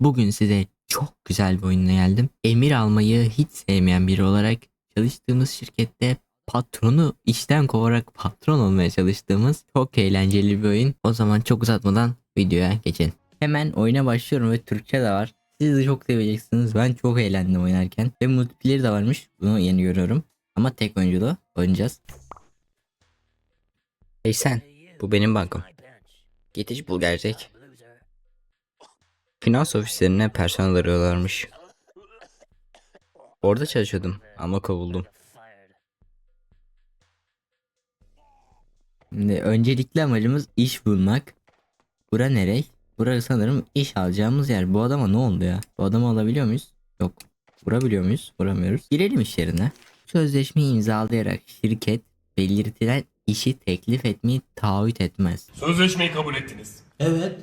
Bugün size çok güzel bir oyunla geldim. Emir almayı hiç sevmeyen biri olarak çalıştığımız şirkette patronu işten kovarak patron olmaya çalıştığımız çok eğlenceli bir oyun. O zaman çok uzatmadan videoya geçelim. Hemen oyuna başlıyorum ve Türkçe de var. Siz de çok seveceksiniz. Ben çok eğlendim oynarken. Ve multiplayer de varmış. Bunu yeni görüyorum. Ama tek oyunculu oynayacağız. Hey sen. Bu benim bankam. Geçici bul gelecek. Finans ofislerine personel arıyorlarmış. Orada çalışıyordum ama kovuldum. Şimdi öncelikli amacımız iş bulmak. Bura nereye? Burası sanırım iş alacağımız yer. Bu adama ne oldu ya? Bu adamı alabiliyor muyuz? Yok. Vurabiliyor muyuz? Vuramıyoruz. Girelim iş yerine. Sözleşmeyi imzalayarak şirket belirtilen işi teklif etmeyi taahhüt etmez. Sözleşmeyi kabul ettiniz. Evet.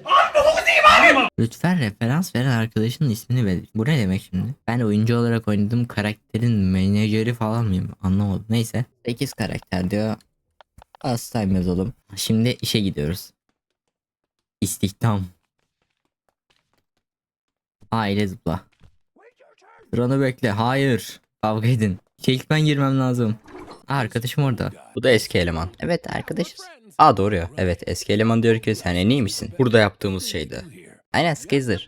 Lütfen referans veren arkadaşının ismini verin. Bu ne demek şimdi? Ben oyuncu olarak oynadığım karakterin menajeri falan mıyım? Anlamadım. Neyse. 8 karakter diyor. Az yazalım. Şimdi işe gidiyoruz. İstihdam. Aile zıpla. Sıranı bekle. Hayır. Kavga edin. Çekmen girmem lazım. Aa, arkadaşım orada. Bu da eski eleman. Evet arkadaşız. Aa doğru ya. Evet eski eleman diyor ki sen en iyiymişsin. Burada yaptığımız şeydi. Aynen Skazer.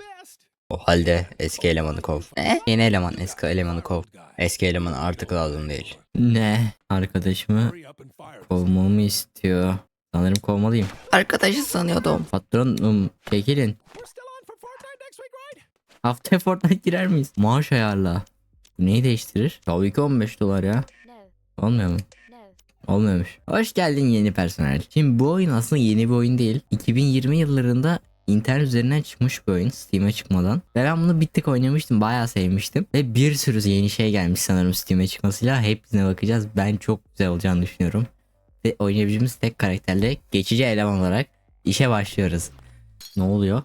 O halde eski elemanı kov. Ne? Yeni eleman eski elemanı kov. Eski eleman artık lazım değil. Ne? Arkadaşımı kovmamı istiyor. Sanırım kovmalıyım. Arkadaşı sanıyordum. Patronum çekilin. Haftaya Fortnite girer miyiz? Maaş ayarla. Bu Neyi değiştirir? Tabii ki 15 dolar ya. Olmuyor mu? Olmuyormuş. Hoş geldin yeni personel. Şimdi bu oyun aslında yeni bir oyun değil. 2020 yıllarında internet üzerinden çıkmış bir oyun Steam'e çıkmadan. Ve ben bunu bir tık oynamıştım. Bayağı sevmiştim. Ve bir sürü yeni şey gelmiş sanırım Steam'e çıkmasıyla. Hepsine bakacağız. Ben çok güzel olacağını düşünüyorum. Ve oynayabileceğimiz tek karakterle geçici eleman olarak işe başlıyoruz. Ne oluyor?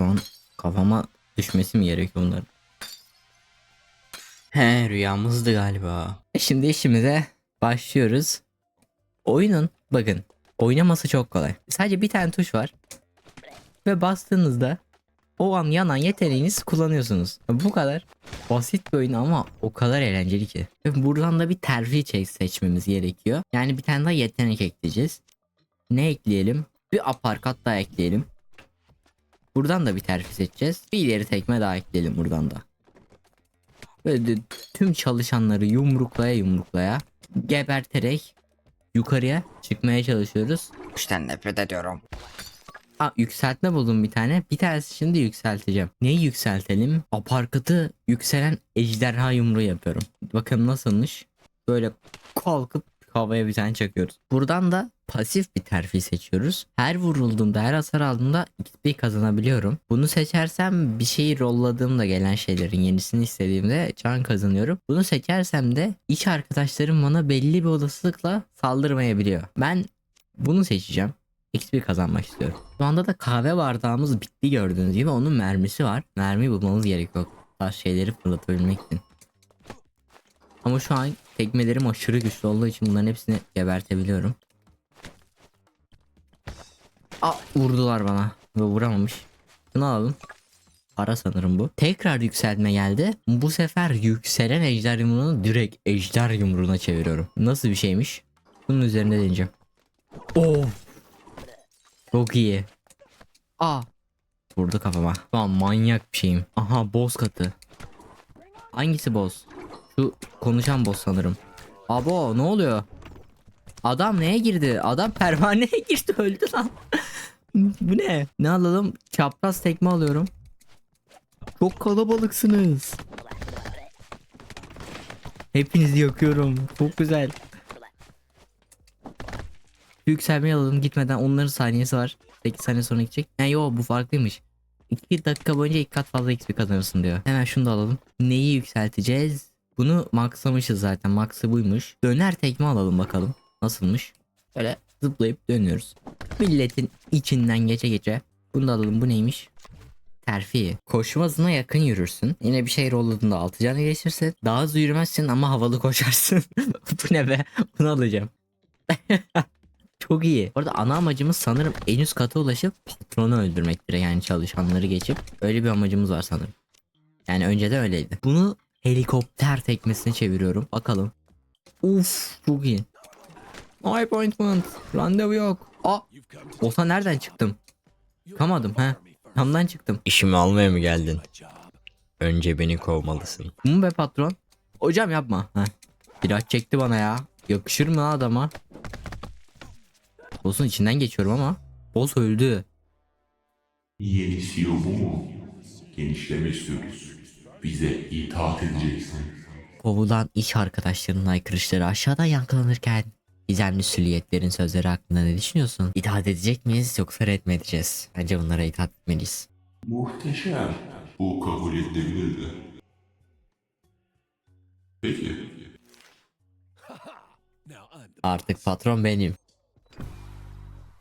Şu an kafama düşmesi mi gerekiyor bunların? He rüyamızdı galiba. E şimdi işimize başlıyoruz. Oyunun bakın oynaması çok kolay. Sadece bir tane tuş var. Ve bastığınızda o an yanan yeteneğinizi kullanıyorsunuz. Bu kadar basit bir oyun ama o kadar eğlenceli ki. Buradan da bir terfi seçmemiz gerekiyor. Yani bir tane daha yetenek ekleyeceğiz. Ne ekleyelim? Bir aparkat daha ekleyelim. Buradan da bir terfi seçeceğiz. Bir ileri tekme daha ekleyelim buradan da. Böyle de tüm çalışanları yumruklaya yumruklaya geberterek yukarıya çıkmaya çalışıyoruz. İşten nefret ediyorum. Aa, yükseltme buldum bir tane. Bir tanesi şimdi yükselteceğim. Neyi yükseltelim? Aparkatı yükselen ejderha yumruğu yapıyorum. Bakın nasılmış. Böyle kalkıp havaya bir tane çakıyoruz. Buradan da pasif bir terfi seçiyoruz. Her vurulduğumda, her hasar aldığımda XP kazanabiliyorum. Bunu seçersem bir şeyi rolladığımda gelen şeylerin yenisini istediğimde can kazanıyorum. Bunu seçersem de iç arkadaşlarım bana belli bir olasılıkla saldırmayabiliyor. Ben bunu seçeceğim. XP kazanmak istiyorum. Şu anda da kahve bardağımız bitti gördüğünüz gibi onun mermisi var. Mermi bulmamız gerekiyor. Tarz şeyleri fırlatabilmek için. Ama şu an tekmelerim aşırı güçlü olduğu için bunların hepsini gebertebiliyorum. Aa vurdular bana. Ve vuramamış. Şunu alalım. Para sanırım bu. Tekrar yükseltme geldi. Bu sefer yükselen ejder yumruğunu direkt ejder yumruğuna çeviriyorum. Nasıl bir şeymiş? Bunun üzerinde deneyeceğim. Of. Çok iyi. Aa. Vurdu kafama. Şu an manyak bir şeyim. Aha boss katı. Hangisi boss? Şu konuşan boss sanırım. Abo ne oluyor? Adam neye girdi? Adam pervaneye girdi öldü lan. Bu ne? Ne alalım? Çapraz tekme alıyorum. Çok kalabalıksınız. Hepinizi yakıyorum. Çok güzel. Yükselmeyi alalım gitmeden onların saniyesi var. 8 saniye sonra gidecek. Yani yo bu farklıymış. 2 dakika boyunca ilk kat fazla XP kazanırsın diyor. Hemen şunu da alalım. Neyi yükselteceğiz? Bunu maxlamışız zaten. Max'ı buymuş. Döner tekme alalım bakalım. Nasılmış? Böyle zıplayıp dönüyoruz. Milletin içinden geçe geçe. Bunu da alalım. Bu neymiş? Terfi. Koşma hızına yakın yürürsün. Yine bir şey rolladığında altı canı geçirse daha hızlı yürümezsin ama havalı koşarsın. Bu ne be? Bunu alacağım. Çok iyi. Orada ana amacımız sanırım en üst kata ulaşıp patronu öldürmektir. Yani çalışanları geçip öyle bir amacımız var sanırım. Yani önceden öyleydi. Bunu helikopter teknesine çeviriyorum. Bakalım. Uf çok iyi. No appointment. Randevu yok. Aa. Olsa nereden çıktım? Çıkamadım ha. Camdan çıktım. İşimi almaya mı geldin? Önce beni kovmalısın. Bu mu be patron? Hocam yapma. Heh. Biraz çekti bana ya. Yakışır mı adama? Boss'un içinden geçiyorum ama. Boss öldü. Yeni CEO bu mu? Genişleme istiyoruz. Bize itaat edeceksin. Kovulan iş arkadaşlarının aykırışları aşağıdan yankılanırken gizemli süliyetlerin sözleri hakkında ne düşünüyorsun? İtaat edecek miyiz yoksa red mi edeceğiz? Bence bunlara itaat etmeliyiz. Muhteşem. Bu kabul edilebilirdi. Peki. Artık patron benim.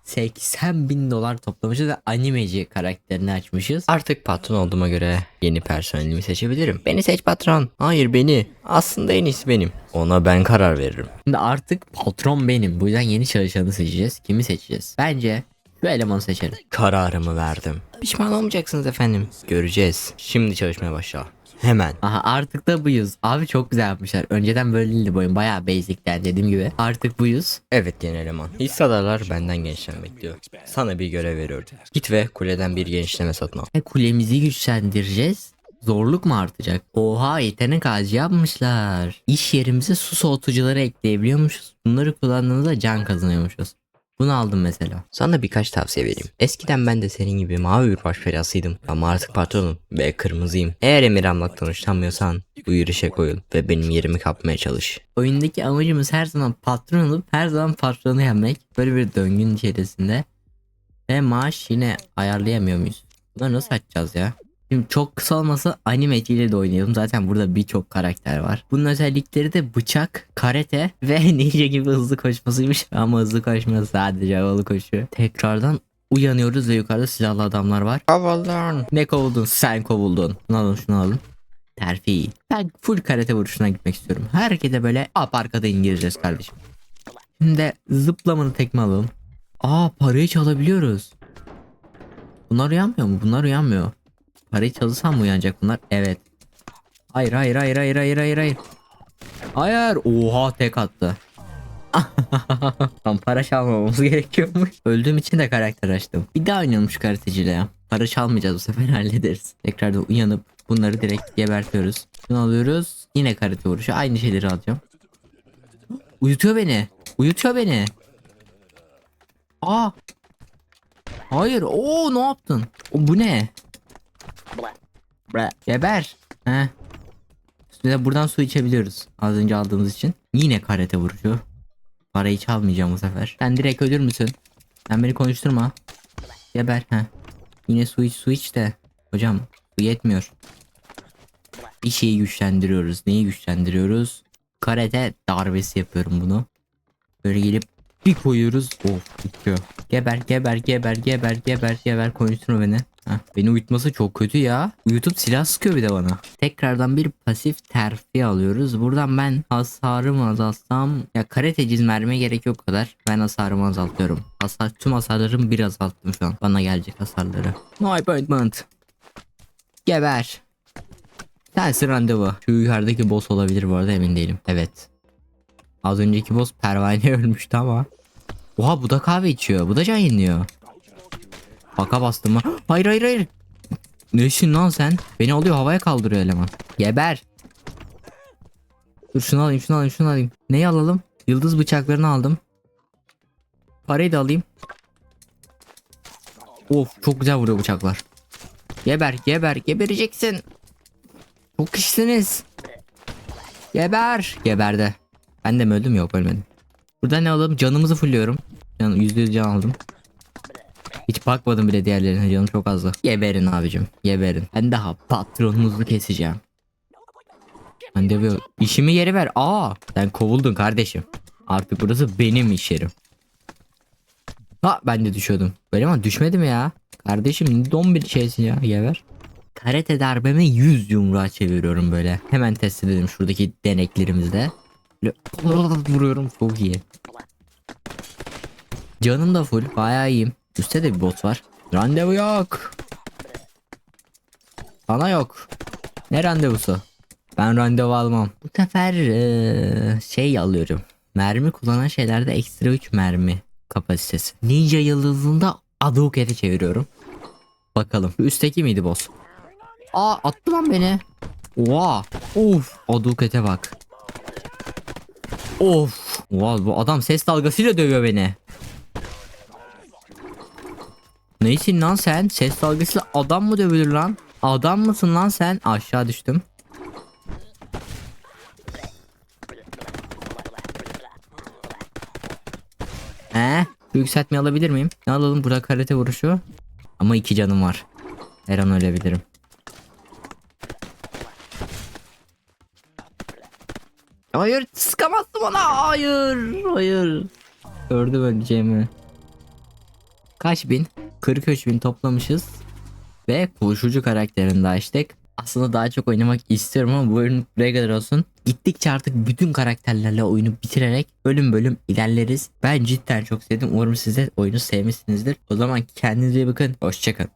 80 bin dolar toplamışız ve animeci karakterini açmışız. Artık patron olduğuma göre yeni personelimi seçebilirim. Beni seç patron. Hayır beni. Aslında en iyisi benim. Ona ben karar veririm. Şimdi artık patron benim. Bu yüzden yeni çalışanı seçeceğiz. Kimi seçeceğiz? Bence şu elemanı seçelim. Kararımı verdim. Pişman olmayacaksınız efendim. Göreceğiz. Şimdi çalışmaya başla. Hemen. Aha artık da buyuz. Abi çok güzel yapmışlar. Önceden böyle değildi bu oyun. Bayağı basic'ten dediğim gibi. Artık buyuz. Evet yeni eleman. Hissedarlar benden genişlemek diyor. Sana bir görev veriyorum. Git ve kuleden bir genişleme satın al. E kulemizi güçlendireceğiz. Zorluk mu artacak? Oha yetenek ağacı yapmışlar. İş yerimize su soğutucuları ekleyebiliyormuşuz. Bunları kullandığımızda can kazanıyormuşuz. Bunu aldım mesela. Sana birkaç tavsiye vereyim. Eskiden ben de senin gibi mavi bir baş belasıydım. Ama artık patronum ve kırmızıyım. Eğer emir almaktan hoşlanmıyorsan bu yürüyüşe koyul ve benim yerimi kapmaya çalış. Oyundaki amacımız her zaman patron olup her zaman patronu yenmek. Böyle bir döngünün içerisinde. Ve maaş yine ayarlayamıyor muyuz? Bunları nasıl açacağız ya? Şimdi çok kısa olmasa animeciyle de oynayalım. Zaten burada birçok karakter var. Bunun özellikleri de bıçak, karate ve ninja gibi hızlı koşmasıymış. Ama hızlı koşmuyor sadece havalı koşuyor. Tekrardan uyanıyoruz ve yukarıda silahlı adamlar var. Havalan. Ne kovuldun? Sen kovuldun. Şunu alın şunu alın. Terfi. Ben full karate vuruşuna gitmek istiyorum. Herkese böyle ap arkada indireceğiz kardeşim. Şimdi zıplamanı tekme alalım. Aa parayı çalabiliyoruz. Bunlar uyanmıyor mu? Bunlar uyanmıyor. Parayı çalışsam mı uyanacak bunlar? Evet. Hayır hayır hayır hayır hayır hayır hayır. Hayır. Oha tek attı. Tam para çalmamamız gerekiyormuş. Öldüğüm için de karakter açtım. Bir daha oynayalım şu karateciyle ya. Para çalmayacağız bu sefer hallederiz. Tekrardan uyanıp bunları direkt gebertiyoruz. Şunu alıyoruz. Yine karate vuruşu. Aynı şeyleri alacağım. Uyutuyor beni. Uyutuyor beni. Aa. Hayır. Oo ne yaptın? O, bu ne? Geber. He. Üstüne buradan su içebiliyoruz. Az önce aldığımız için. Yine karate vuruşu. Parayı çalmayacağım bu sefer. Sen direkt ölür müsün? Sen beni konuşturma. Geber. He. Yine su iç su iç de. Hocam su yetmiyor. Bir şeyi güçlendiriyoruz. Neyi güçlendiriyoruz? Karate darbesi yapıyorum bunu. Böyle gelip bir koyuyoruz. Of bitiyor. Geber geber geber geber geber geber konuşturma beni. Heh, beni uyutması çok kötü ya. Uyutup silah sıkıyor bir de bana. Tekrardan bir pasif terfi alıyoruz. Buradan ben hasarımı azaltsam ya karateciz mermiye gerek yok kadar. Ben hasarımı azaltıyorum. Hasar tüm hasarlarımı bir azalttım şu an. Bana gelecek hasarları. No appointment. Geber. Sensin randevu. Şu yukarıdaki boss olabilir bu arada emin değilim. Evet. Az önceki boss pervane ölmüştü ama. Oha bu da kahve içiyor. Bu da can yeniliyor. Baka bastım mı? Hayır hayır hayır. Nesin lan sen? Beni alıyor havaya kaldırıyor eleman. Geber. Dur şunu alayım şunu alayım şunu alayım. Neyi alalım? Yıldız bıçaklarını aldım. Parayı da alayım. Of çok güzel vuruyor bıçaklar. Geber geber gebereceksin. Çok kişisiniz. Geber. Geberdi. Ben de mi öldüm yok ölmedim. Burada ne alalım? Canımızı fulluyorum. Can, %100 can aldım. Hiç bakmadım bile diğerlerine canım çok azdı. Geberin abicim. Geberin. Ben daha patronunuzu keseceğim. Ben de böyle işimi geri ver. Aa sen kovuldun kardeşim. Artık burası benim iş yerim. Ha ben de düşüyordum. Böyle ama düşmedim ya. Kardeşim don bir şeysin ya. Geber. Karate darbemi 100 yumruğa çeviriyorum böyle. Hemen test edelim şuradaki deneklerimizde. Böyle vuruyorum çok iyi. Canım da full. Bayağı iyiyim. Üstte de bir bot var. Randevu yok. Sana yok. Ne randevusu? Ben randevu almam. Bu sefer eee, şey alıyorum. Mermi kullanan şeylerde ekstra 3 mermi kapasitesi. Ninja yıldızında Adoket'e çeviriyorum. Bakalım. Üstteki miydi boss? Aa attı lan beni. Oha. Of. Adoket'e bak. Of. Oha bu adam ses dalgasıyla dövüyor beni. Neysin lan sen? Ses dalgasıyla adam mı dövülür lan? Adam mısın lan sen? Aşağı düştüm. He? Yükseltme alabilir miyim? Ne alalım? Burada karate vuruşu. Ama iki canım var. Her an ölebilirim. Hayır sıkamazsın bana. Hayır. Hayır. Gördüm öleceğimi. Kaç bin? 43 bin toplamışız. Ve koşucu karakterini de açtık. Aslında daha çok oynamak istiyorum ama bu oyun kadar olsun. Gittikçe artık bütün karakterlerle oyunu bitirerek bölüm bölüm ilerleriz. Ben cidden çok sevdim. Umarım siz de oyunu sevmişsinizdir. O zaman kendinize iyi bakın. Hoşçakalın.